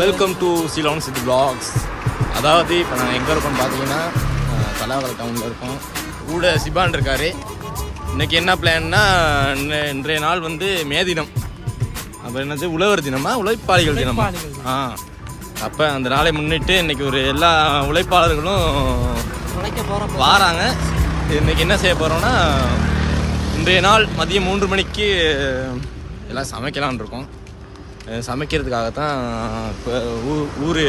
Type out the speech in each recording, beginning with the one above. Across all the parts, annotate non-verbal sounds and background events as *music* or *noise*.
Welcome to Ceylon city blocks அதாவது இப்போ நாங்கள் எங்கே இருக்கோம்னு பார்த்தீங்கன்னா அஹ், தலாவர டவுனில் இருக்கோம். கூட சிபான் இருக்காரு. இன்னைக்கு என்ன பிளான்னா இன்றைய நாள் வந்து மே தினம். அப்புறம் என்னது உழவர் தினமா? உழைப்பாளிகள் தினமா? ஆ. அப்போ அந்த நாளை முன்னிட்டு இன்னைக்கு ஒரு எல்லா உழைப்பாளர்களும் வாராங்க. இன்னைக்கு என்ன செய்ய போகிறோம்னா இன்றைய நாள் மதியம் மூன்று மணிக்கு எல்லாம் சமைக்கலாம்னு இருக்கோம். அஹ் சமைக்கிறதுக்காகத்தான் இப்போ ஊ ஊர்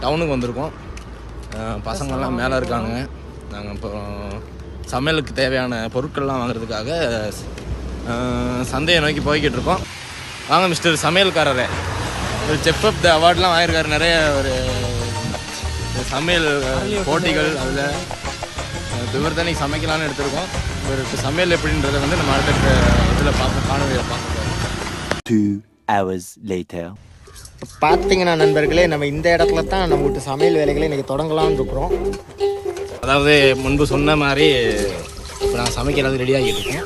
டவுனுக்கு வந்திருக்கோம். பசங்கள்லாம் மேலே இருக்காங்க. நாங்கள் இப்போ சமையலுக்கு தேவையான பொருட்கள்லாம் வாங்குறதுக்காக சந்தையை நோக்கி போய்கிட்டு இருக்கோம். வாங்க மிஸ்டர் சமையல்காரரே. ஒரு செப் அப் த அவார்ட்லாம் வாங்கியிருக்காரு. நிறைய ஒரு சமையல் போட்டிகள் அதில் இவர் தான் சமைக்கலாம்னு எடுத்திருக்கோம். இவருக்கு சமையல் எப்படின்றத வந்து நம்ம அடுத்த இதில் பார்ப்போம். காணொலியில் பார்க்க Two hours later. பார்த்தீங்கன்னா நண்பர்களே நம்ம இந்த இடத்துல தான் நம்ம வீட்டு சமையல் வேலைகளை இன்னைக்கு தொடங்கலாம்னு இருக்கிறோம். அதாவது முன்பு சொன்ன மாதிரி இப்போ நான் சமைக்கிறது ரெடி ஆகிட்டு இருக்கேன்.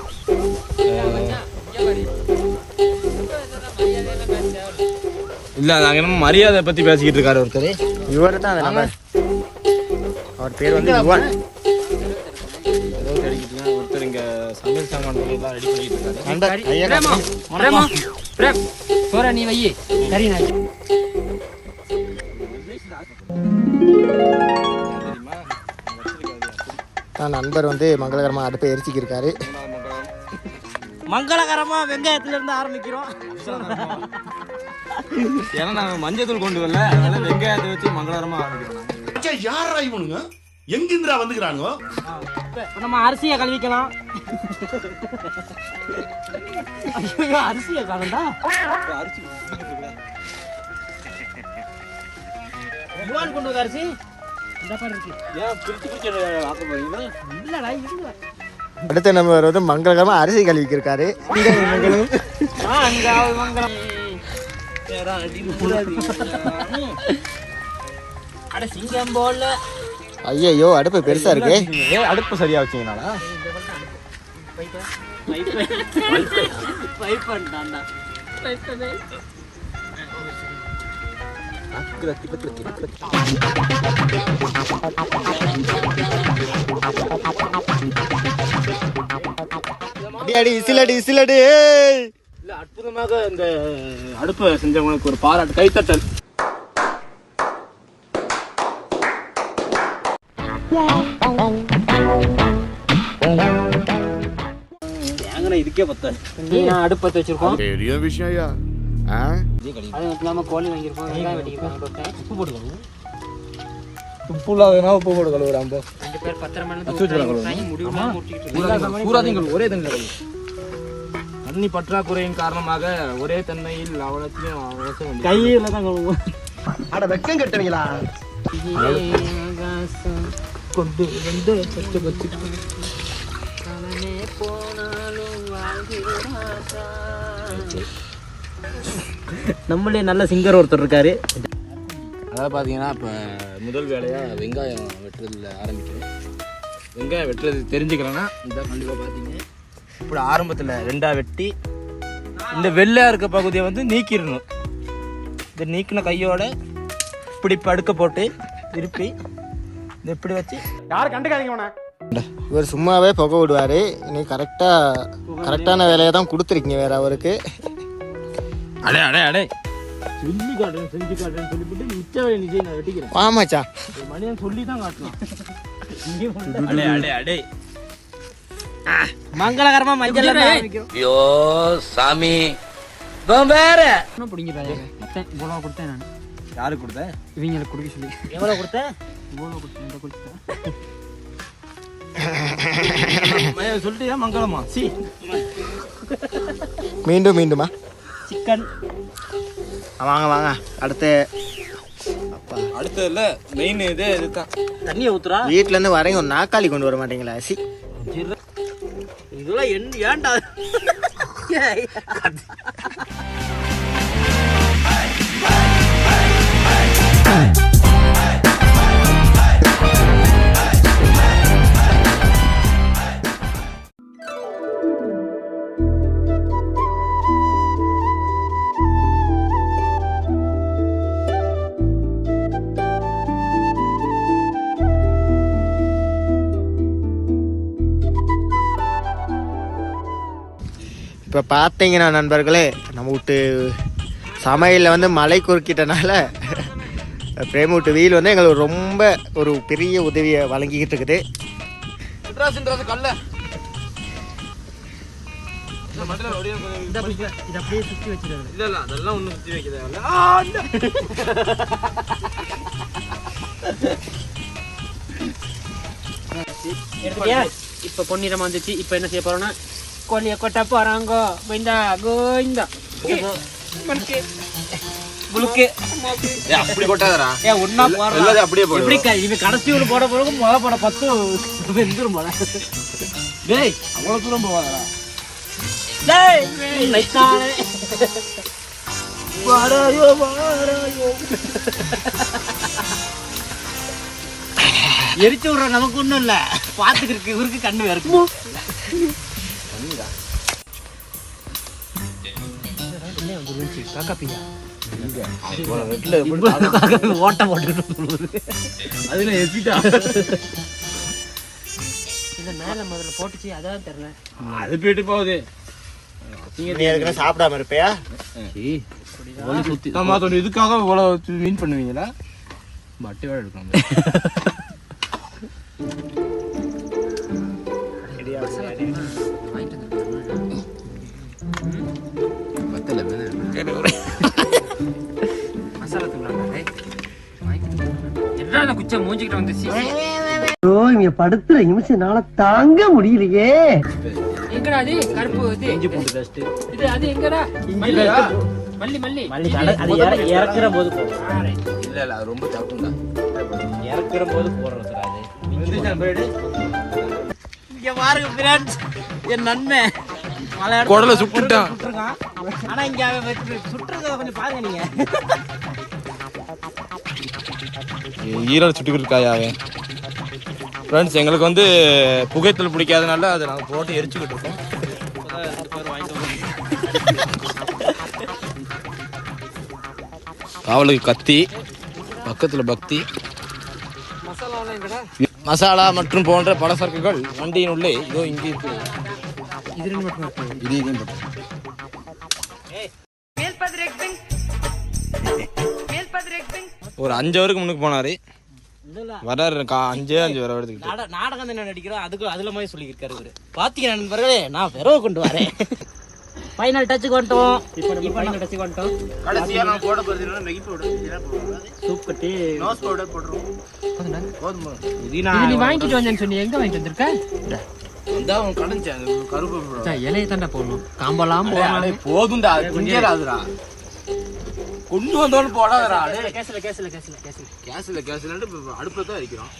இல்லை நாங்கள் என்ன மரியாதை பற்றி பேசிக்கிட்டு இருக்காரு ஒருத்தர். இவர் தான் அவர் பேர் வந்து யுவன். ஒருத்தர் இங்கே சமையல் சாமான் ரெடி பண்ணிட்டு இருக்காரு. பிரேமா சோற நீ வை தெரியுமா தான் நண்பர் வந்து மங்களகரமாக அடுப்பை எரிச்சிக்கிருக்காரு. மங்களகரமா வெங்காயத்துல இருந்து ஆரம்பிக்கிறோம். ஏன்னா நாங்கள் மஞ்சள் தூள் கொண்டு வரல. அதனால வெங்காயத்தை வச்சு மங்களகரமாக ஆரம்பிக்கிறோம். நாங்க. யாரா இவனுங்க? எங்கிந்திரா வந்துக்கிறானுங்க? இப்ப நம்ம அரிசியை கழுவிக்கலாம். ஐயோ அரிசியை காணண்டா யுவான் கொண்டு அரிசி? இந்த பாரு இருக்கு. ஏன் பிரிச்சு பிரிச்சு ஆக்க போறீங்களா இல்லடா இல்ல. அடுத்த நம்பர் வந்து மங்களகரமாக அரிசி கழுவிக்கிருக்காரு. ஆ, அங்க மங்களம். அட சிங்கம் போல. ஐயையோ அடுப்பு பெருசா இருக்கு. ஏன் அடுப்பு சரியா பண்ணிட்டான்டா அடி அடி இசிலடி இசிலடி ஏய். இல்ல அற்புதமாக இந்த அடுப்பை செஞ்சவங்களுக்கு ஒரு பாராட்டு கைத்தட்டல். இதுக்கே பத்தாது. நான் அடுப்பத்து வச்சிருக்கோம். பெரிய விஷயம் ஐயா அது மட்டும் இல்லாம கோழி வாங்கியிருக்கோம். வெங்காயம் வெட்டிக்கிறோம் உப்பு போட்டுக்கணும் உப்பு இல்லாதனா உப்பு போட்டு ரெண்டு பேர் பத்திர மணி சூறாதீங்கள் ஒரே கழுவு. தண்ணி பற்றாக்குறையின் காரணமாக ஒரே தண்ணியில் அவலத்தையும் அவசியம் கையில தான் கழுவுவோம். அட வெக்கம் கட்டுவீங்களா? கொண்டு வந்து பச்சை பச்சை அவனே போனாலும் வாழ்கிறாசா. நம்மளே நல்ல சிங்கர் ஒருத்தர் இருக்காரு. அதாவது பார்த்தீங்கன்னா இப்போ முதல் வேலையாக வெங்காயம் வெட்டுறதுல ஆரம்பிக்கிறேன். வெங்காயம் வெட்டுறது தெரிஞ்சுக்கிறேன்னா இதான் கண்டிப்பாக பார்த்தீங்க இப்படி ஆரம்பத்தில் ரெண்டாக வெட்டி இந்த வெள்ளையாக இருக்க பகுதியை வந்து நீக்கிடணும். இந்த நீக்கின கையோட இப்படி படுக்க போட்டு திருப்பி இந்த இப்படி வச்சு? இவர் சும்மாவே புகை விடுவாரு. நீ கரெக்டா கரெக்டான வேலையை தான் கொடுத்துருக்கீங்க வேற அவருக்கு. அடே அடே அடே. சொல்லி காட்டுறேன் செஞ்சு காட்டுறேன்னு சொல்லிவிட்டு மிச்ச வேலை நிச்சயம் நான் வெட்டிக்கிறேன். ஆமாச்சா மனிதன் சொல்லி தான் காட்டலாம் அடே அடே அடே. மங்களகரமா மஞ்சள் ஐயோ சாமி. வேற. இவ்வளோ கொடுத்தேன் நான். யாருக்கு கொடுத்த? இவங்களுக்கு கொடுக்க சொல்லி. எவ்வளோ கொடுத்தேன் இவ்வளோ கொடுத்தேன் இந்த கொடுத்தேன் சொல்லிட்டு மங்களமா? சி. மீண்டும் மீண்டுமா? சிக்கன். வாங்க வாங்க. அடுத்து. அடுத்தது இல்ல மெயின் இதே இதுதான். தண்ணியை ஊத்துறா? வீட்ல இருந்து வரீங்க ஒரு நாக்காளி கொண்டு வர மாட்டீங்களா சி? இதெல்லாம் என் ஏன்டா? இப்போ பார்த்தீங்கன்னா நண்பர்களே நம்ம வீட்டு சமையலில் வந்து மலை குறுக்கிட்டனால பிரேம் வீட்டு வீல் வந்து எங்களுக்கு ரொம்ப ஒரு பெரிய உதவியை வழங்கிக்கிட்டு இருக்குது. இப்போ பொன்னிறமா வந்துச்சு. இப்போ என்ன செய்ய போறோம்னா கோழியை கொட்ட போறாங்கோ. கோயிந்தா புளுக்கு அப்படி கொட்டாதரா ஏ ஒன்னா போடுறா. எல்லாத்தையும் அப்படியே போடு. எப்படி இவன் கடைசி ஒன்று போட போறதுக்கு முத போட பத்து வெந்துரும் போல. டேய் அவ்வளவு தூரம் போவாதடா. டேய் லைட்டானே வாராயோ வாராயோ எரிச்சு விடுற நமக்கு ஒண்ணும் இல்ல. பாத்துக்கிருக்கு இவருக்கு கண்ணு வேறு ஓட்ட போட்டு அதுல எசிட்டா இந்த மேல முதல்ல போட்டுச்சு அதான் தெரியல அது போயிட்டு போகுது சாப்பிடாம இருப்பியா தோணும் இதுக்காக இவ்வளவு மீன் பண்ணுவீங்களா? பட்டி வேலை எடுக்கணும். *laughs* மூஞ்சிக்கிட்ட வந்துச்சு இங்க படுத்துற நிமிஷம்னால தாங்க முடியலையே. எங்கடா அது? கருப்பு இது. இஞ்சி பூண்டு பேஸ்ட் இது அது எங்கடா? மல்லி. மல்லி மல்லி. மல்லி அது இறக்குற போது இல்ல இல்ல அது ரொம்ப தப்புண்டா இறக்குற போது போடுறது அது இங்க பாருங்க ஃப்ரெண்ட்ஸ் என் நன்மை குடலை சுட்டுட்டான். ஆனா இங்க அவன் வச்சு சுட்டுறத கொஞ்சம் பாருங்க நீங்க. ஈரல் சுட்டுக்கிட்டு இருக்காயா அவன். ஃப்ரெண்ட்ஸ் எங்களுக்கு வந்து புகைத்தல் பிடிக்காதனால அதை நாங்கள் போட்டு எரிச்சுக்கிட்டு இருக்கோம். காவலுக்கு கத்தி பக்கத்தில் பக்தி. மசாலா மற்றும் போன்ற பல சரக்குகள் வண்டியின் உள்ளே இதோ இங்கே இருக்கு. இது ஒரு அஞ்சு அவருக்கு முன்னுக்கு போனாரு. வராரு அஞ்சே அஞ்சு வர எடுத்துக்கிட்டு. நாட- நாடகம் என்ன நடிக்கிறோம்? அதுக்கு அதுல மாதிரி சொல்லியிருக்காரு இவரு. பாத்தீங்க நண்பர்களே? நான் பெறவை கொண்டு வரேன். ஃபைனல் டச்சுக்கு வந்துட்டோம். இப்போ நம்ம ஃபைனல் டச்சுக்கு வந்துட்டோம். கடைசியாக நான் போட போகிறது நெகி பவுடர் சூப் கட்டி நோஸ் பவுடர் இது நீ வாங்கிட்டு வந்தேன்னு சொன்னி எங்க வாங்கிட்டு வந்திருக்க? கருப்பு சா, இலையை தாண்டா போடணும். காம்பெல்லாம் போடணும். போதும்டா திங்கறாதுடா கொண்டு வந்தோன்னு போடாதடா கேசல கேசல கேசல கேசல கேஸ்ல கேஸ்ல. அடுப்புல தான் இருக்கிறோம்.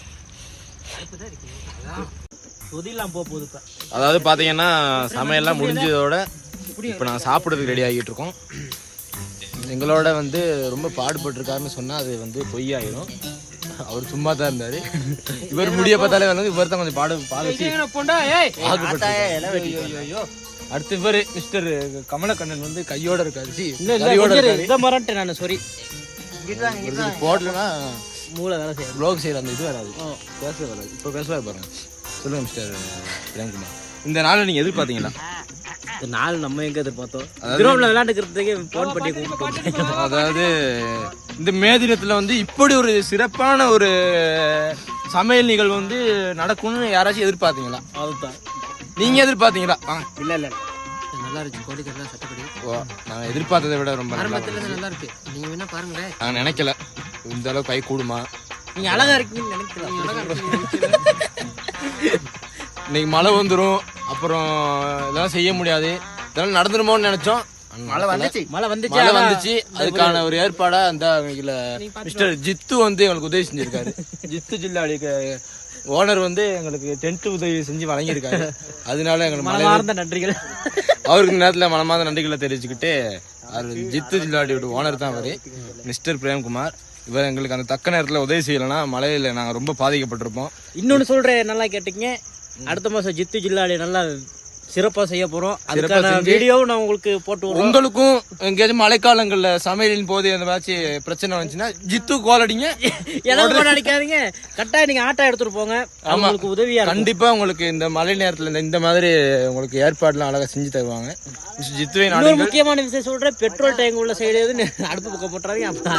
சொதிலாம் போக போகுது இப்ப. அதாவது பாத்தீங்கன்னா சமையல்லாம் முடிஞ்சதோட இப்போ நாங்கள் சாப்பிட்றதுக்கு ரெடி ஆகிட்டு இருக்கோம் எங்களோட வந்து ரொம்ப பாடுபட்டிருக்காருன்னு சொன்னால் அது வந்து பொய்யாயிரும். அவர் சும்மா தான் இருந்தார். இவர் முடிய பார்த்தாலே வந்து இவர் தான் கொஞ்சம் பாடு பாலசி போண்டா ஏய். ஐயோ. அடுத்து இவர் மிஸ்டர் கமலக்கண்ணன் வந்து கையோட இருக்காரு. சி, இதை மறந்துட்டேன் நான் சாரி இது போடலன்னா மூளை வேலை செய்யும் ப்ளாக் செய்யற அந்த இது வராது. பேச வராது. இப்போ பேசுவார் பாருங்க. சொல்லுங்க மிஸ்டர் பிரேம்குமார் இந்த நாளை நீங்க எதிர்பார்த்தீங்களா? இந்த நாள் நம்ம எங்க எதிர்பார்த்தோம்? கிரௌண்ட்ல விளையாண்டுக்கிறதுக்கு போன் பண்ணி கூப்பிட்டு அதாவது இந்த மே தினத்துல வந்து இப்படி ஒரு சிறப்பான ஒரு சமையல் நிகழ்வு வந்து நடக்கும்னு யாராச்சும் எதிர்பார்த்தீங்களா? அதுதான். நீங்க எதிர்பார்த்தீங்களா? வாங்க. இல்ல இல்ல. நல்லா இருக்கு கோடிக்கெல்லாம் சட்டப்படி. ஓ நான் எதிர்பார்த்ததை விட ரொம்ப நல்லா இருந்து நல்லா இருக்கு. நீங்க வேணா பாருங்களேன் நான் நினைக்கல. இந்த அளவுக்கு கை கூடுமா? நீங்க அழகா இருக்கீங்கன்னு நினைக்கலாம். அழகா இருக்கீங்க இன்னைக்கு மழை வந்துடும் அப்புறம் இதெல்லாம் செய்ய முடியாது. இதெல்லாம் நடந்துருமோன்னு நினைச்சோம். மழை வந்துச்சு. மழை வந்துச்சு மழை ஆனா- வந்துச்சு. அதுக்கான ஒரு ஏற்பாடா அந்த இதுல மிஸ்டர் ஜித்து வந்து எங்களுக்கு உதவி செஞ்சிருக்காரு. ஜித்து ஜில்லாடி ஓனர் வந்து எங்களுக்கு டென்ட் உதவி செஞ்சு வழங்கியிருக்காரு. *laughs* அதனால எங்களுக்கு மனமார்ந்த நன்றிகள். *laughs* அவருக்கு நேரத்தில் மனமார்ந்த நன்றிகளை தெரிவிச்சுக்கிட்டு அவர் ஜித்து ஜில்லாடியோட ஓனர் தான் அவர். மிஸ்டர் பிரேம்குமார் இவர் எங்களுக்கு அந்த தக்க நேரத்தில் உதவி செய்யலைன்னா மழையில் நாங்கள் ரொம்ப பாதிக்கப்பட்டிருப்போம். இன்னொன்னு சொல்றேன் நல்லா கேட்டுங்க அடுத்த மாசம் ஜித்து ஜில்லாடி நல்லா சிறப்பா செய்ய போறோம். அதுக்கான வீடியோவும் நான் உங்களுக்கு போட்டு உங்களுக்கும் எங்கேயாச்சும் மழைக்காலங்கள்ல சமையலின் போது அந்த மாதிரி பிரச்சனை வந்துச்சுன்னா ஜித்து கோல் அடிங்க. *laughs* எனக்கு போன அடிக்காதீங்க. கட்டாயம் நீங்க ஆட்டோ எடுத்துட்டு போங்க. அவங்களுக்கு உதவியா இருக்கும். கண்டிப்பா உங்களுக்கு இந்த மழை நேரத்துல இந்த- மாதிரி உங்களுக்கு ஏற்பாடுலாம் அழகா செஞ்சு தருவாங்க. ஜித்துவை நாடுங்கள். முக்கியமான விஷயம் சொல்றேன். பெட்ரோல் டேங்க் உள்ள சைடு அடுப்பு பக்கம் போட்டுறாங்க அப்ப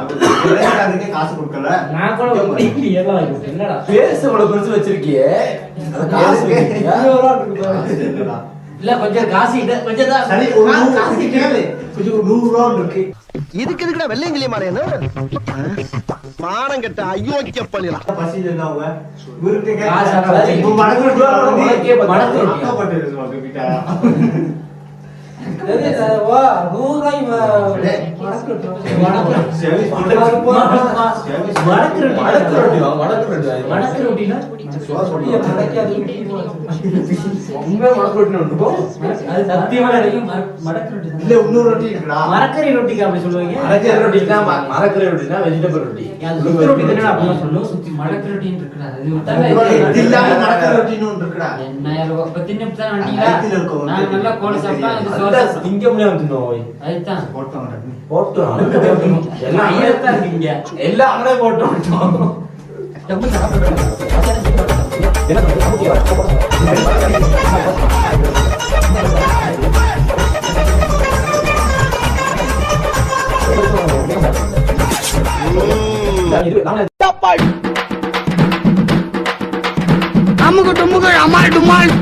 எனக்கு. காசு கொடுக்கல? நான் கூட குடிக்கி எல்லாம் இருக்கு. என்னடா? பேச இவ்வளவு பெருசு வச்சிருக்கியே. இல்ல கொஞ்சம் காசு கொஞ்சம் தான். காசு கேளு. கொஞ்சம் நூறு ரூபா இருக்கு. இதுக்கு எதுக்குடா வெள்ளையங்கிலி மாலையனு மானம் கெட்ட அயோக்கிய பள்ளிலாம். மரக்கறி ரொட்டிக்கு அப்படி சொல்லுவீங்க. மரக்கறி ரொட்டினா மரக்கறி ரொட்டினா வெஜிடபிள் ரொட்டி. ரொட்டி தானே அப்படிலாம் சொல்லுவோம். சுத்தி மடக்கு ரொட்டின்னு இருக்குடா. இது இல்லாம ரொட்டின்னு ஒன்று இருக்குடா. எண்ணாயிரம் பத்தி நிமிஷம் தான் அனைத்துல இருக்கவங்க நான் நல்லா கோழி சாப்பிட்டா இது அதுதான் சோறு திங்க முடியாம தின்னோம் அதுதான் போட்டோம் போட்டோம் எல்லாம் ஐயத்தான் எல்லாம் போட்டோம் அமுகு டுமுகு அமால் டுமால்